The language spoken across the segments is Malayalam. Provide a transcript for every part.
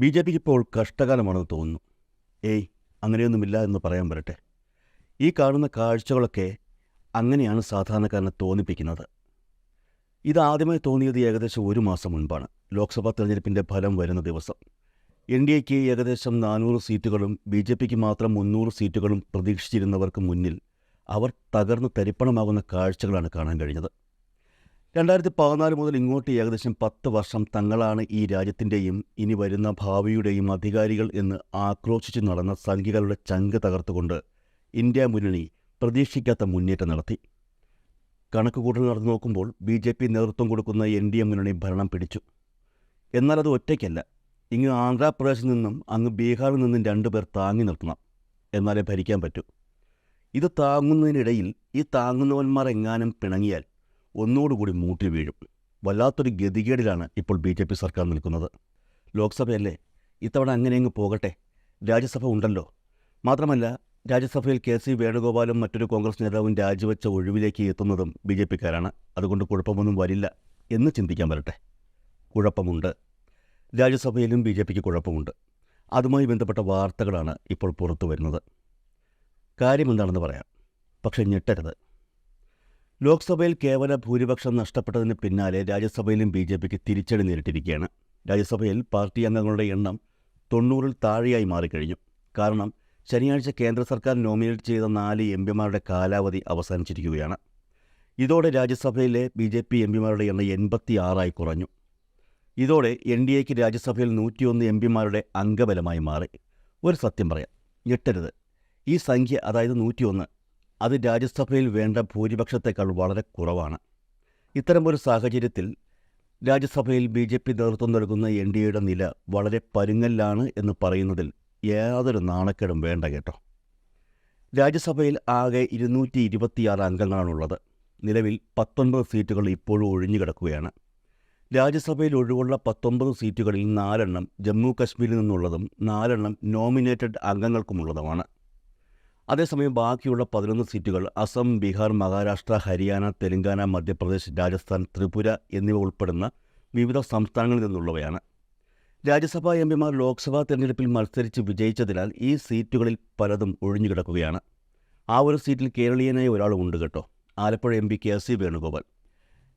ബി ജെ പിക്ക് ഇപ്പോൾ കഷ്ടകാലമാണെന്ന് തോന്നുന്നു. ഏയ് അങ്ങനെയൊന്നുമില്ല എന്ന് പറയാൻ വരട്ടെ. ഈ കാണുന്ന കാഴ്ചകളൊക്കെ അങ്ങനെയാണ് സാധാരണക്കാരനെ തോന്നിപ്പിക്കുന്നത്. ഇതാദ്യമായി തോന്നിയത് ഏകദേശം ഒരു മാസം മുൻപാണ്. ലോക്സഭാ തെരഞ്ഞെടുപ്പിന്റെ ഫലം വരുന്ന ദിവസം. എൻ ഡി എക്ക് ഏകദേശം നാനൂറ് സീറ്റുകളും ബി ജെ പിക്ക് മാത്രം മുന്നൂറ് സീറ്റുകളും പ്രതീക്ഷിച്ചിരുന്നവർക്ക് മുന്നിൽ അവർ തകർന്ന് തരിപ്പണമാകുന്ന കാഴ്ചകളാണ് കാണാൻ കഴിഞ്ഞത്. രണ്ടായിരത്തി പതിനാല് മുതൽ ഇങ്ങോട്ട് ഏകദേശം പത്ത് വർഷം തങ്ങളാണ് ഈ രാജ്യത്തിന്റെയും ഇനി വരുന്ന ഭാവിയുടെയും അധികാരികൾ എന്ന് ആക്രോശിച്ചു നടന്ന സംഖ്യകളുടെ ചങ്ക് തകർത്തുകൊണ്ട് ഇന്ത്യ മുന്നണി പ്രതീക്ഷിക്കാത്ത മുന്നേറ്റം നടത്തി. കണക്കുകൂട്ടൽ നടന്നു നോക്കുമ്പോൾ ബി ജെ പി നേതൃത്വം കൊടുക്കുന്ന എൻ ഡി എ മുന്നണി ഭരണം പിടിച്ചു. എന്നാൽ അത് ഒറ്റയ്ക്കല്ല. ഇങ്ങ് ആന്ധ്രാപ്രദേശിൽ നിന്നും അങ്ങ് ബീഹാറിൽ നിന്നും രണ്ടുപേർ താങ്ങി നിർത്തണം. എന്നാലേ ഭരിക്കാൻ പറ്റൂ. ഇത് താങ്ങുന്നതിനിടയിൽ ഈ താങ്ങുന്നവന്മാർ എങ്ങാനും പിണങ്ങിയാൽ ഒന്നുകൂടി മൂട്ടി വീഴും. വല്ലാത്തൊരു ഗതികേടിലാണ് ഇപ്പോൾ ബി ജെ പി സർക്കാർ നിൽക്കുന്നത്. ലോക്സഭയല്ലേ? ഇത്തവണ അങ്ങനെ അങ്ങ് പോകട്ടെ? രാജ്യസഭ ഉണ്ടല്ലോ. മാത്രമല്ല രാജ്യസഭയിൽ കെ സി വേണുഗോപാലും മറ്റൊരു കോൺഗ്രസ് നേതാവും രാജിവെച്ച ഒഴിവിലേക്ക് എത്തുന്നതും ബി ജെ പിക്കാരാണ്. അതുകൊണ്ട് കുഴപ്പമൊന്നും വരില്ല എന്ന് ചിന്തിക്കാൻ വരട്ടെ. കുഴപ്പമുണ്ട്. രാജ്യസഭയിലും ബി ജെ പിക്ക് കുഴപ്പമുണ്ട്. അതുമായി ബന്ധപ്പെട്ട വാർത്തകളാണ് ഇപ്പോൾ പുറത്തു വരുന്നത് കാര്യമെന്താണെന്ന് പറയാം. പക്ഷേ ഞെട്ടരുത്. ലോക്സഭയിൽ കേവല ഭൂരിപക്ഷം നഷ്ടപ്പെട്ടതിന് പിന്നാലെ രാജ്യസഭയിലും ബി ജെ പിക്ക് തിരിച്ചടി നേരിട്ടിരിക്കുകയാണ്. രാജ്യസഭയിൽ പാർട്ടി അംഗങ്ങളുടെ എണ്ണം തൊണ്ണൂറിൽ താഴെയായി മാറിക്കഴിഞ്ഞു. കാരണം ശനിയാഴ്ച കേന്ദ്ര സർക്കാർ നോമിനേറ്റ് ചെയ്ത നാല് എം പിമാരുടെ കാലാവധി അവസാനിച്ചിരിക്കുകയാണ്. ഇതോടെ രാജ്യസഭയിലെ ബി ജെ പി എം പിമാരുടെ എണ്ണം എൺപത്തി ആറായി കുറഞ്ഞു. ഇതോടെ എൻ ഡി എക്ക് രാജ്യസഭയിൽ നൂറ്റിയൊന്ന് എം പിമാരുടെ അംഗബലമായി മാറി. ഒരു സത്യം പറയാം ഞെട്ടരുത്. ഈ സംഖ്യ അതായത് നൂറ്റിയൊന്ന് അത് രാജ്യസഭയിൽ വേണ്ട ഭൂരിപക്ഷത്തേക്കാൾ വളരെ കുറവാണ്. ഇത്തരമൊരു സാഹചര്യത്തിൽ രാജ്യസഭയിൽ ബി ജെ പി നേതൃത്വം നൽകുന്ന എൻ ഡി എയുടെ നില വളരെ പരുങ്ങല്ലാണ് എന്ന് പറയുന്നതിൽ യാതൊരു നാണക്കേടും വേണ്ട കേട്ടോ. രാജ്യസഭയിൽ ആകെ ഇരുന്നൂറ്റി ഇരുപത്തിയാറ് അംഗങ്ങളാണുള്ളത്. നിലവിൽ പത്തൊൻപത് സീറ്റുകൾ ഇപ്പോഴും ഒഴിഞ്ഞുകിടക്കുകയാണ് രാജ്യസഭയിൽ ഒഴിവുള്ള പത്തൊമ്പത് സീറ്റുകളിൽ നാലെണ്ണം ജമ്മു കശ്മീരിൽ നിന്നുള്ളതും നാലെണ്ണം നോമിനേറ്റഡ് അംഗങ്ങൾക്കുമുള്ളതുമാണ്. അതേസമയം ബാക്കിയുള്ള പതിനൊന്ന് സീറ്റുകൾ അസം ബീഹാർ മഹാരാഷ്ട്ര ഹരിയാന തെലങ്കാന മധ്യപ്രദേശ് രാജസ്ഥാൻ ത്രിപുര എന്നിവ ഉൾപ്പെടുന്ന വിവിധ സംസ്ഥാനങ്ങളിൽ നിന്നുള്ളവയാണ്. രാജ്യസഭാ എം പിമാർ ലോക്സഭാ തെരഞ്ഞെടുപ്പിൽ മത്സരിച്ച് വിജയിച്ചതിനാൽ ഈ സീറ്റുകളിൽ പലതും ഒഴിഞ്ഞുകിടക്കുകയാണ്. ആ ഒരു സീറ്റിൽ കേരളീയനായ ഒരാളുമുണ്ട് കേട്ടോ. Alappuzha M P K C Venugopal.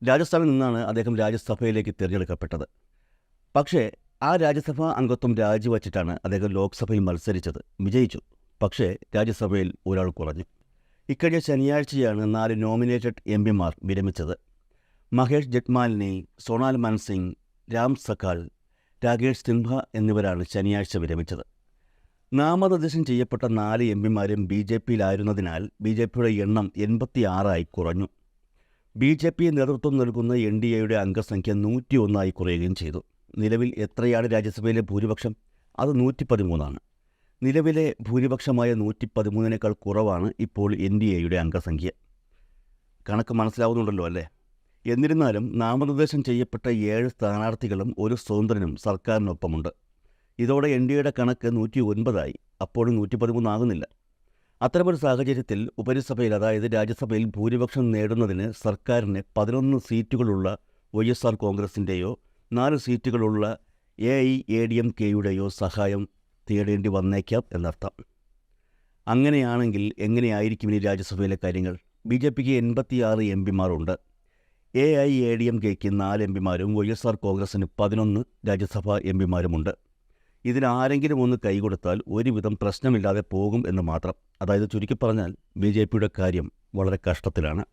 രാജസ്ഥാനിൽ നിന്നാണ് അദ്ദേഹം രാജ്യസഭയിലേക്ക് തിരഞ്ഞെടുക്കപ്പെട്ടത്. പക്ഷേ ആ രാജ്യസഭാ അംഗത്വം രാജിവച്ചിട്ടാണ് അദ്ദേഹം ലോക്സഭയിൽ മത്സരിച്ചത്. വിജയിച്ചു. പക്ഷേ രാജ്യസഭയിൽ ഒരാൾ കുറഞ്ഞു. ഇക്കഴിഞ്ഞ ശനിയാഴ്ചയാണ് നാല് നോമിനേറ്റഡ് എം പിമാർ വിരമിച്ചത്. മഹേഷ് ജെറ്റ്മാലിനി സോണാൽ മൻസിംഗ് രാം സക്കാൾ രാകേഷ് സിൻഹ എന്നിവരാണ് ശനിയാഴ്ച വിരമിച്ചത്. നാമനിർദ്ദേശം ചെയ്യപ്പെട്ട നാല് എം പിമാരും ബി ജെ പിയിലായിരുന്നതിനാൽ ബി ജെ പിയുടെ എണ്ണം എൺപത്തിയാറായി കുറഞ്ഞു. ബി ജെ പി നേതൃത്വം നൽകുന്ന എൻ ഡി എയുടെ അംഗസംഖ്യ നൂറ്റി ഒന്നായി കുറയുകയും ചെയ്തു. നിലവിൽ എത്രയാണ് രാജ്യസഭയിലെ ഭൂരിപക്ഷം? അത് നൂറ്റി പതിമൂന്നാണ് നിലവിലെ ഭൂരിപക്ഷമായ നൂറ്റി പതിമൂന്നിനേക്കാൾ കുറവാണ് ഇപ്പോൾ എൻ ഡി എയുടെ അംഗസംഖ്യ. കണക്ക് മനസ്സിലാവുന്നുണ്ടല്ലോ അല്ലേ? എന്നിരുന്നാലും നാമനിർദ്ദേശം ചെയ്യപ്പെട്ട ഏഴ് സ്ഥാനാർത്ഥികളും ഒരു സ്വതന്ത്രനും സർക്കാരിനൊപ്പമുണ്ട്. ഇതോടെ എൻ ഡി എയുടെ കണക്ക് നൂറ്റി ഒൻപതായി അപ്പോഴും നൂറ്റി പതിമൂന്നാകുന്നില്ല അത്തരമൊരു സാഹചര്യത്തിൽ ഉപരിസഭയിൽ അതായത് രാജ്യസഭയിൽ ഭൂരിപക്ഷം നേടുന്നതിന് സർക്കാരിന് പതിനൊന്ന് സീറ്റുകളുള്ള വൈ എസ് ആർ കോൺഗ്രസിന്റെയോ നാല് സീറ്റുകളുള്ള A I A D M കെയുടെയോ സഹായം തേടേണ്ടി വന്നേക്കാം എന്നർത്ഥം. അങ്ങനെയാണെങ്കിൽ എങ്ങനെയായിരിക്കും ഇനി രാജ്യസഭയിലെ കാര്യങ്ങൾ? ബി ജെ പിക്ക് എൺപത്തിയാറ് M പിമാരുണ്ട്. A I A D M കെക്ക് നാല് എം പിമാരും വൈ എസ് ആർ കോൺഗ്രസിന് പതിനൊന്ന് രാജ്യസഭാ എം പിമാരുമുണ്ട്. ഇതിലാരെങ്കിലും ഒന്ന് കൈകൊടുത്താൽ ഒരുവിധം പ്രശ്നമില്ലാതെ പോകും എന്ന് മാത്രം. അതായത് ചുരുക്കി പറഞ്ഞാൽ ബി ജെ പിയുടെ കാര്യം വളരെ കഷ്ടത്തിലാണ്.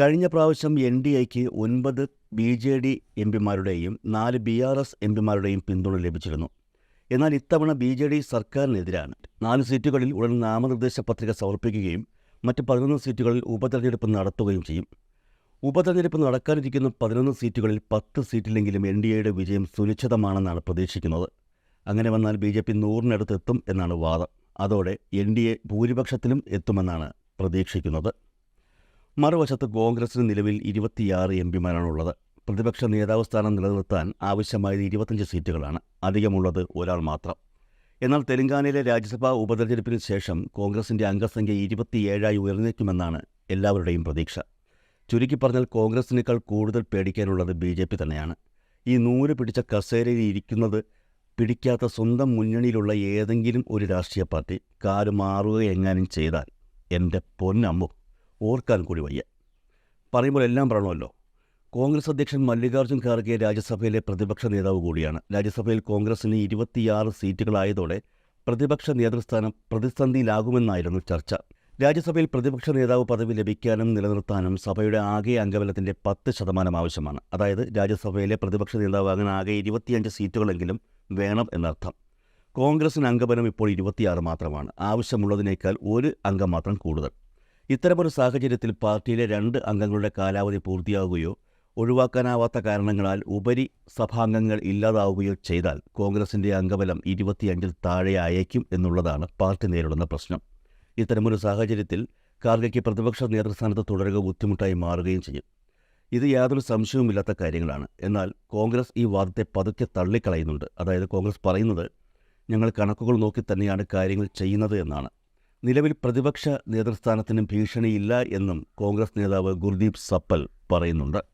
കഴിഞ്ഞ പ്രാവശ്യം എൻ ഡി എക്ക് ഒൻപത് ബി ജെ ഡി എം പിമാരുടെയും നാല് ബി ആർ എസ് എം പിമാരുടെയും പിന്തുണ ലഭിച്ചിരുന്നു. എന്നാൽ ഇത്തവണ ബി ജെ ഡി സർക്കാരിനെതിരാണ്. നാല് സീറ്റുകളിൽ ഉടൻ നാമനിർദ്ദേശ പത്രിക സമർപ്പിക്കുകയും മറ്റ് പതിനൊന്ന് സീറ്റുകളിൽ ഉപതെരഞ്ഞെടുപ്പ് നടത്തുകയും ചെയ്യും. ഉപതെരഞ്ഞെടുപ്പ് നടക്കാനിരിക്കുന്ന പതിനൊന്ന് സീറ്റുകളിൽ പത്ത് സീറ്റിലെങ്കിലും എൻ ഡി എയുടെ വിജയം സുനിശ്ചിതമാണെന്നാണ് പ്രതീക്ഷിക്കുന്നത്. അങ്ങനെ വന്നാൽ ബി ജെ പി നൂറിനടുത്ത് എത്തും എന്നാണ് വാദം. അതോടെ എൻ ഡി എ ഭൂരിപക്ഷത്തിലും എത്തുമെന്നാണ് പ്രതീക്ഷിക്കുന്നത്. മറുവശത്ത് കോൺഗ്രസിന് നിലവിൽ ഇരുപത്തിയാറ് എം പിമാരാണുള്ളത്. പ്രതിപക്ഷ നേതാവ് സ്ഥാനം നിലനിർത്താൻ ആവശ്യമായത് ഇരുപത്തഞ്ച് സീറ്റുകളാണ്. അധികമുള്ളത് ഒരാൾ മാത്രം. എന്നാൽ തെലങ്കാനയിലെ രാജ്യസഭാ ഉപതെരഞ്ഞെടുപ്പിന് ശേഷം കോൺഗ്രസിന്റെ അംഗസംഖ്യ ഇരുപത്തിയേഴായി ഉയർന്നേക്കുമെന്നാണ് എല്ലാവരുടെയും പ്രതീക്ഷ. ചുരുക്കി പറഞ്ഞാൽ കോൺഗ്രസിനേക്കാൾ കൂടുതൽ പേടിക്കാനുള്ളത് ബി ജെ പി തന്നെയാണ്. ഈ നൂൽ പിടിച്ച കസേരയിൽ ഇരിക്കുന്നത് പിടിക്കാത്ത സ്വന്തം മുന്നണിയിലുള്ള ഏതെങ്കിലും ഒരു രാഷ്ട്രീയ പാർട്ടി കാൽ മാറുക എങ്ങാനും ചെയ്താൽ എന്റെ പൊന്നമ്മു ഓർക്കാൻ കൂടി വയ്യ. പറയുമ്പോൾ എല്ലാം പറയണമല്ലോ. കോൺഗ്രസ് അധ്യക്ഷൻ മല്ലികാർജുൻ ഖാർഗെ രാജ്യസഭയിലെ പ്രതിപക്ഷ നേതാവ് കൂടിയാണ്. രാജ്യസഭയിൽ കോൺഗ്രസിന് ഇരുപത്തിയാറ് സീറ്റുകളായതോടെ പ്രതിപക്ഷ നേതൃസ്ഥാനം പ്രതിസന്ധിയിലാകുമെന്നായിരുന്നു ചർച്ച. രാജ്യസഭയിൽ പ്രതിപക്ഷ നേതാവ് പദവി ലഭിക്കാനും നിലനിർത്താനും സഭയുടെ ആകെ അംഗബലത്തിന്റെ പത്ത് ശതമാനം ആവശ്യമാണ്. അതായത് രാജ്യസഭയിലെ പ്രതിപക്ഷ നേതാവ് അങ്ങനെ ആകെ ഇരുപത്തിയഞ്ച് സീറ്റുകളെങ്കിലും വേണം എന്നർത്ഥം. കോൺഗ്രസിന് അംഗബലം ഇപ്പോൾ ഇരുപത്തിയാറ് മാത്രമാണ്. ആവശ്യമുള്ളതിനേക്കാൾ ഒരു അംഗം മാത്രം കൂടുതൽ. ഇത്തരമൊരു സാഹചര്യത്തിൽ പാർട്ടിയിലെ രണ്ട് അംഗങ്ങളുടെ കാലാവധി പൂർത്തിയാവുകയോ ഒഴിവാക്കാനാവാത്ത കാരണങ്ങളാൽ ഉപരി സഭാംഗങ്ങൾ ഇല്ലാതാവുകയോ ചെയ്താൽ കോൺഗ്രസിന്റെ അംഗബലം ഇരുപത്തിയഞ്ചിൽ താഴെ അയക്കും എന്നുള്ളതാണ് പാർട്ടി നേരിടുന്ന പ്രശ്നം. ഇത്തരമൊരു സാഹചര്യത്തിൽ കാർഗയ്ക്ക് പ്രതിപക്ഷ നേതൃസ്ഥാനത്ത് തുടരുക ബുദ്ധിമുട്ടായി മാറുകയും ചെയ്യും. ഇത് യാതൊരു സംശയവുമില്ലാത്ത കാര്യങ്ങളാണ്. എന്നാൽ കോൺഗ്രസ് ഈ വാദത്തെ പതുക്കെ തള്ളിക്കളയുന്നുണ്ട്. അതായത് കോൺഗ്രസ് പറയുന്നത് ഞങ്ങൾ കണക്കുകൾ നോക്കി തന്നെയാണ് കാര്യങ്ങൾ ചെയ്യുന്നത് എന്നാണ്. നിലവിൽ പ്രതിപക്ഷ നേതൃസ്ഥാനത്തിന് ഭീഷണിയില്ല എന്നും കോൺഗ്രസ് നേതാവ് ഗുർദീപ് സപ്പൽ പറയുന്നുണ്ട്.